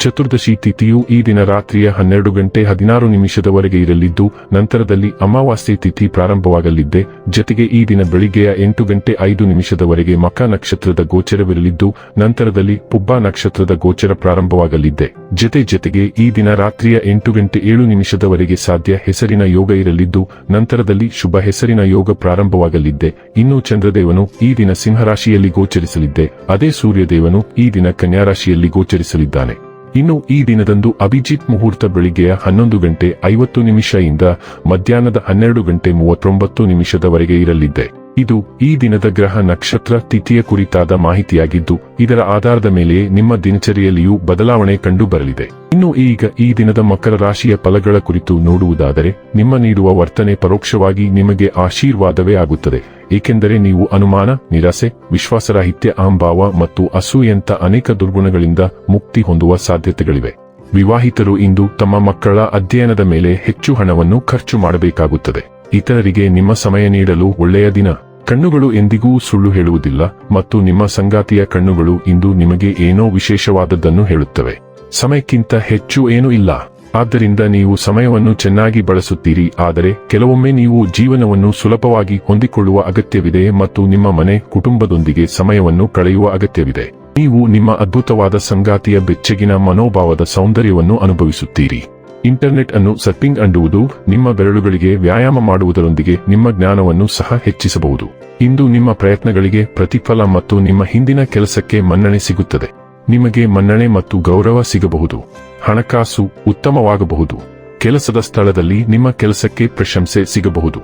ಚತುರ್ದಶಿ ತಿಥಿಯು ಈ ದಿನ ರಾತ್ರಿಯ ಹನ್ನೆರಡು ಗಂಟೆ ಹದಿನಾರು ನಿಮಿಷದವರೆಗೆ ಇರಲಿದ್ದು, ನಂತರದಲ್ಲಿ ಅಮಾವಾಸ್ಯೆ ತಿಥಿ ಪ್ರಾರಂಭವಾಗಲಿದ್ದೆ. ಜತೆಗೆ ಈ ದಿನ ಬೆಳಿಗ್ಗೆಯ ಎಂಟು ಗಂಟೆ ಐದು ನಿಮಿಷದವರೆಗೆ ಮಕ ನಕ್ಷತ್ರದ ಗೋಚರವಿರಲಿದ್ದು, ನಂತರದಲ್ಲಿ ಪುಬ್ಬ ನಕ್ಷತ್ರದ ಗೋಚರ ಪ್ರಾರಂಭವಾಗಲಿದ್ದೆ. ಜತೆ ಜತೆಗೆ ಈ ದಿನ ರಾತ್ರಿಯ ಎಂಟು ಗಂಟೆ ಏಳು ನಿಮಿಷದವರೆಗೆ ಸಾಧ್ಯ ಹೆಸರಿನ ಯೋಗ ಇರಲಿದ್ದು, ನಂತರದಲ್ಲಿ ಶುಭ ಹೆಸರಿನ ಯೋಗ ಪ್ರಾರಂಭವಾಗಲಿದ್ದೆ. ಇನ್ನು ಚಂದ್ರದೇವನು ಈ ದಿನ ಸಿಂಹರಾಶಿಯಲ್ಲಿ ಗೋಚರಿಸಲಿದ್ದೆ. ಅದೇ ಸೂರ್ಯದೇವನು ಈ ದಿನ ಕನ್ಯಾರಾಶಿಯಲ್ಲಿ ಗೋಚರಿಸಲಿದ್ದಾನೆ. ಇನ್ನು ಈ ದಿನದಂದು ಅಭಿಜಿತ್ ಮುಹೂರ್ತ ಬೆಳಿಗ್ಗೆಯ ಹನ್ನೊಂದು ಗಂಟೆ ಐವತ್ತು ನಿಮಿಷದಿಂದ ಮಧ್ಯಾಹ್ನದ ಹನ್ನೆರಡು ಗಂಟೆ ಮೂವತ್ತೊಂಬತ್ತು ನಿಮಿಷದವರೆಗೆ ಇರಲಿದೆ. ಇದು ಈ ದಿನದ ಗ್ರಹ ನಕ್ಷತ್ರ ತಿಥಿಯ ಕುರಿತಾದ ಮಾಹಿತಿಯಾಗಿದ್ದು, ಇದರ ಆಧಾರದ ಮೇಲೆ ನಿಮ್ಮ ದಿನಚರಿಯಲ್ಲಿಯೂ ಬದಲಾವಣೆ ಕಂಡು ಬರಲಿದೆ ಇನ್ನು ಈಗ ಈ ದಿನದ ಮಕರ ರಾಶಿಯ ಫಲಗಳ ಕುರಿತು ನೋಡುವುದಾದರೆ, ನಿಮ್ಮ ನೀಡುವ ವರ್ತನೆ ಪರೋಕ್ಷವಾಗಿ ನಿಮಗೆ ಆಶೀರ್ವಾದವೇ ಆಗುತ್ತದೆ. ಏಕೆಂದರೆ ನೀವು ಅನುಮಾನ, ನಿರಾಸೆ, ವಿಶ್ವಾಸರಾಹಿತ್ಯ ಅಹಂಭಾವ ಮತ್ತು ಅಸೂಯಂತ ಅನೇಕ ದುರ್ಗುಣಗಳಿಂದ ಮುಕ್ತಿ ಹೊಂದುವ ಸಾಧ್ಯತೆಗಳಿವೆ. ವಿವಾಹಿತರು ಇಂದು ತಮ್ಮ ಮಕ್ಕಳ ಅಧ್ಯಯನದ ಮೇಲೆ ಹೆಚ್ಚು ಹಣವನ್ನು ಖರ್ಚು ಮಾಡಬೇಕಾಗುತ್ತದೆ. ಇತರರಿಗೆ ನಿಮ್ಮ ಸಮಯ ನೀಡಲು ಒಳ್ಳೆಯ ದಿನ. ಕಣ್ಣುಗಳು ಎಂದಿಗೂ ಸುಳ್ಳು ಹೇಳುವುದಿಲ್ಲ, ಮತ್ತು ನಿಮ್ಮ ಸಂಗಾತಿಯ ಕಣ್ಣುಗಳು ಇಂದು ನಿಮಗೆ ಏನೋ ವಿಶೇಷವಾದದ್ದನ್ನು ಹೇಳುತ್ತವೆ. ಸಮಯಕ್ಕಿಂತ ಹೆಚ್ಚು ಏನೂ ಇಲ್ಲ. ಆದ್ದರಿಂದ ನೀವು ಸಮಯವನ್ನು ಚೆನ್ನಾಗಿ ಬಳಸುತ್ತೀರಿ, ಆದರೆ ಕೆಲವೊಮ್ಮೆ ನೀವು ಜೀವನವನ್ನು ಸುಲಭವಾಗಿ ಹೊಂದಿಕೊಳ್ಳುವ ಅಗತ್ಯವಿದೆ ಮತ್ತು ನಿಮ್ಮ ಮನೆ, ಕುಟುಂಬದೊಂದಿಗೆ ಸಮಯವನ್ನು ಕಳೆಯುವ ಅಗತ್ಯವಿದೆ. ನೀವು ನಿಮ್ಮ ಅದ್ಭುತವಾದ ಸಂಗಾತಿಯ ಬೆಚ್ಚಗಿನ ಮನೋಭಾವದ ಸೌಂದರ್ಯವನ್ನು ಅನುಭವಿಸುತ್ತೀರಿ. ಇಂಟರ್ನೆಟ್ ಅನ್ನು ಸರ್ಪಿಂಗ್ ಅಂಡುವುದು ನಿಮ್ಮ ಬೆರಳುಗಳಿಗೆ ವ್ಯಾಯಾಮ ಮಾಡುವುದರೊಂದಿಗೆ ನಿಮ್ಮ ಜ್ಞಾನವನ್ನು ಸಹ ಹೆಚ್ಚಿಸಬಹುದು. ಇಂದು ನಿಮ್ಮ ಪ್ರಯತ್ನಗಳಿಗೆ ಪ್ರತಿಫಲ ಮತ್ತು ನಿಮ್ಮ ಹಿಂದಿನ ಕೆಲಸಕ್ಕೆ ಮನ್ನಣೆ ಸಿಗುತ್ತದೆ. ನಿಮಗೆ ಮನ್ನಣೆ ಮತ್ತು ಗೌರವ ಸಿಗಬಹುದು. ಹಣಕಾಸು ಉತ್ತಮವಾಗಬಹುದು. ಕೆಲಸದ ಸ್ಥಳದಲ್ಲಿ ನಿಮ್ಮ ಕೆಲಸಕ್ಕೆ ಪ್ರಶಂಸೆ ಸಿಗಬಹುದು.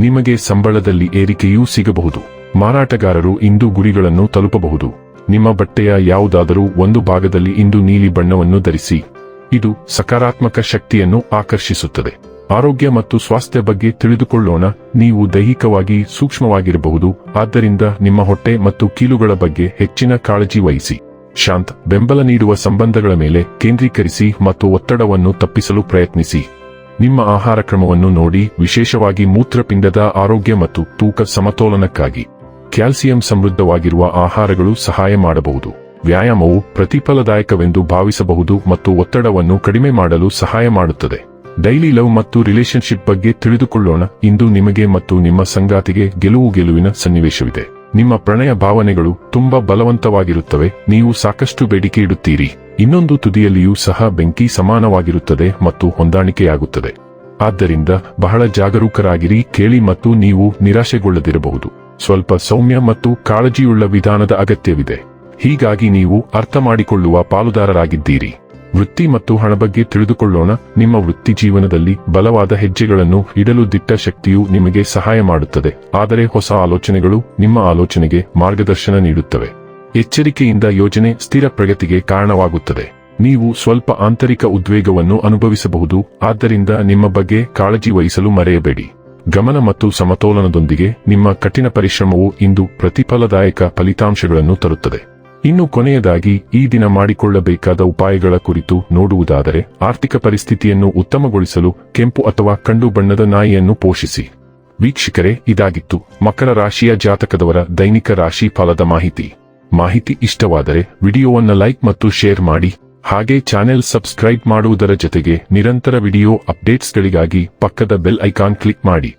ನಿಮಗೆ ಸಂಬಳದಲ್ಲಿ ಏರಿಕೆಯೂ ಸಿಗಬಹುದು. ಮಾರಾಟಗಾರರು ಇಂದು ಗುರಿಗಳನ್ನು ತಲುಪಬಹುದು. ನಿಮ್ಮ ಬಟ್ಟೆಯ ಯಾವುದಾದರೂ ಒಂದು ಭಾಗದಲ್ಲಿ ಇಂದು ನೀಲಿ ಬಣ್ಣವನ್ನು ಧರಿಸಿ ಇದು ಸಕಾರಾತ್ಮಕ ಶಕ್ತಿಯನ್ನು ಆಕರ್ಷಿಸುತ್ತದೆ. ಆರೋಗ್ಯ ಮತ್ತು ಸ್ವಾಸ್ಥ್ಯ ಬಗ್ಗೆ ತಿಳಿದುಕೊಳ್ಳೋಣ. ನೀವು ದೈಹಿಕವಾಗಿ ಸೂಕ್ಷ್ಮವಾಗಿರಬಹುದು. ಆದ್ದರಿಂದ ನಿಮ್ಮ ಹೊಟ್ಟೆ ಮತ್ತು ಕೀಲುಗಳ ಬಗ್ಗೆ ಹೆಚ್ಚಿನ ಕಾಳಜಿ ವಹಿಸಿ. ಶಾಂತ್, ಬೆಂಬಲ ನೀಡುವ ಸಂಬಂಧಗಳ ಮೇಲೆ ಕೇಂದ್ರೀಕರಿಸಿ ಮತ್ತು ಒತ್ತಡವನ್ನು ತಪ್ಪಿಸಲು ಪ್ರಯತ್ನಿಸಿ. ನಿಮ್ಮ ಆಹಾರ ಕ್ರಮವನ್ನು ನೋಡಿ, ವಿಶೇಷವಾಗಿ ಮೂತ್ರಪಿಂಡದ ಆರೋಗ್ಯ ಮತ್ತು ತೂಕ ಸಮತೋಲನಕ್ಕಾಗಿ. ಕ್ಯಾಲ್ಸಿಯಂ ಸಮೃದ್ಧವಾಗಿರುವ ಆಹಾರಗಳು ಸಹಾಯ ಮಾಡಬಹುದು. ವ್ಯಾಯಾಮವು ಪ್ರತಿಫಲದಾಯಕವೆಂದು ಭಾವಿಸಬಹುದು ಮತ್ತು ಒತ್ತಡವನ್ನು ಕಡಿಮೆ ಮಾಡಲು ಸಹಾಯ ಮಾಡುತ್ತದೆ. ಡೈಲಿ ಲವ್ ಮತ್ತು ರಿಲೇಶನ್ಶಿಪ್ ಬಗ್ಗೆ ತಿಳಿದುಕೊಳ್ಳೋಣ. ಇಂದು ನಿಮಗೆ ಮತ್ತು ನಿಮ್ಮ ಸಂಗಾತಿಗೆ ಗೆಲುವು ಗೆಲುವಿನ ಸನ್ನಿವೇಶವಿದೆ. ನಿಮ್ಮ ಪ್ರಣಯ ಭಾವನೆಗಳು ತುಂಬಾ ಬಲವಂತವಾಗಿರುತ್ತವೆ. ನೀವು ಸಾಕಷ್ಟು ಬೇಡಿಕೆ ಇಡುತ್ತೀರಿ. ಇನ್ನೊಂದು ತುದಿಯಲ್ಲಿಯೂ ಸಹ ಬೆಂಕಿ ಸಮಾನವಾಗಿರುತ್ತದೆ ಮತ್ತು ಹೊಂದಾಣಿಕೆಯಾಗುತ್ತದೆ. ಆದ್ದರಿಂದ ಬಹಳ ಜಾಗರೂಕರಾಗಿರಿ, ಕೇಳಿ ಮತ್ತು ನೀವು ನಿರಾಶೆಗೊಳ್ಳದಿರಬಹುದು. ಸ್ವಲ್ಪ ಸೌಮ್ಯ ಮತ್ತು ಕಾಳಜಿಯುಳ್ಳ ವಿಧಾನದ ಅಗತ್ಯವಿದೆ. ಹೀಗಾಗಿ ನೀವು ಅರ್ಥ ಮಾಡಿಕೊಳ್ಳುವ ಪಾಲುದಾರರಾಗಿದ್ದೀರಿ. ವೃತ್ತಿ ಮತ್ತು ಹಣ ಬಗ್ಗೆ ತಿಳಿದುಕೊಳ್ಳೋಣ. ನಿಮ್ಮ ವೃತ್ತಿ ಜೀವನದಲ್ಲಿ ಬಲವಾದ ಹೆಜ್ಜೆಗಳನ್ನು ಇಡಲು ದಿಟ್ಟ ಶಕ್ತಿಯು ನಿಮಗೆ ಸಹಾಯ ಮಾಡುತ್ತದೆ. ಆದರೆ ಹೊಸ ಆಲೋಚನೆಗಳು ನಿಮ್ಮ ಆಲೋಚನೆಗೆ ಮಾರ್ಗದರ್ಶನ ನೀಡುತ್ತವೆ. ಎಚ್ಚರಿಕೆಯಿಂದ ಯೋಜನೆ ಸ್ಥಿರ ಪ್ರಗತಿಗೆ ಕಾರಣವಾಗುತ್ತದೆ. ನೀವು ಸ್ವಲ್ಪ ಆಂತರಿಕ ಉದ್ವೇಗವನ್ನು ಅನುಭವಿಸಬಹುದು. ಆದ್ದರಿಂದ ನಿಮ್ಮ ಬಗ್ಗೆ ಕಾಳಜಿ ವಹಿಸಲು ಮರೆಯಬೇಡಿ. ಗಮನ ಮತ್ತು ಸಮತೋಲನದೊಂದಿಗೆ ನಿಮ್ಮ ಕಠಿಣ ಪರಿಶ್ರಮವು ಇಂದು ಪ್ರತಿಫಲದಾಯಕ ಫಲಿತಾಂಶಗಳನ್ನು ತರುತ್ತದೆ. ಇನ್ನು ಕೊನೆಯದಾಗಿ ಈ ದಿನ ಮಾಡಿಕೊಳ್ಳಬೇಕಾದ ಉಪಾಯಗಳ ಕುರಿತು ನೋಡುವುದಾದರೆ ಆರ್ಥಿಕ ಪರಿಸ್ಥಿತಿಯನ್ನು ಉತ್ತಮಗೊಳಿಸಲು ಕೆಂಪು ಅಥವಾ ಕಂಡು ಬಣ್ಣದ ನಾಯಿಯನ್ನು ಪೋಷಿಸಿ. ವೀಕ್ಷಕರೇ, ಇದಾಗಿತ್ತು. ಮಕರ ರಾಶಿಯ ಜಾತಕದವರ ದೈನಿಕ ರಾಶಿ ಫಲದ ಮಾಹಿತಿ. ಮಾಹಿತಿ ಇಷ್ಟವಾದರೆ ವಿಡಿಯೋವನ್ನು ಲೈಕ್ ಮತ್ತು ಶೇರ್ ಮಾಡಿ. ಹಾಗೆ ಚಾನೆಲ್ ಸಬ್ಸ್ಕ್ರೈಬ್ ಮಾಡುವುದರ ಜೊತೆಗೆ ನಿರಂತರ ವಿಡಿಯೋ ಅಪ್ಡೇಟ್ಸ್ಗಳಿಗಾಗಿ ಪಕ್ಕದ ಬೆಲ್ ಐಕಾನ್ ಕ್ಲಿಕ್ ಮಾಡಿ.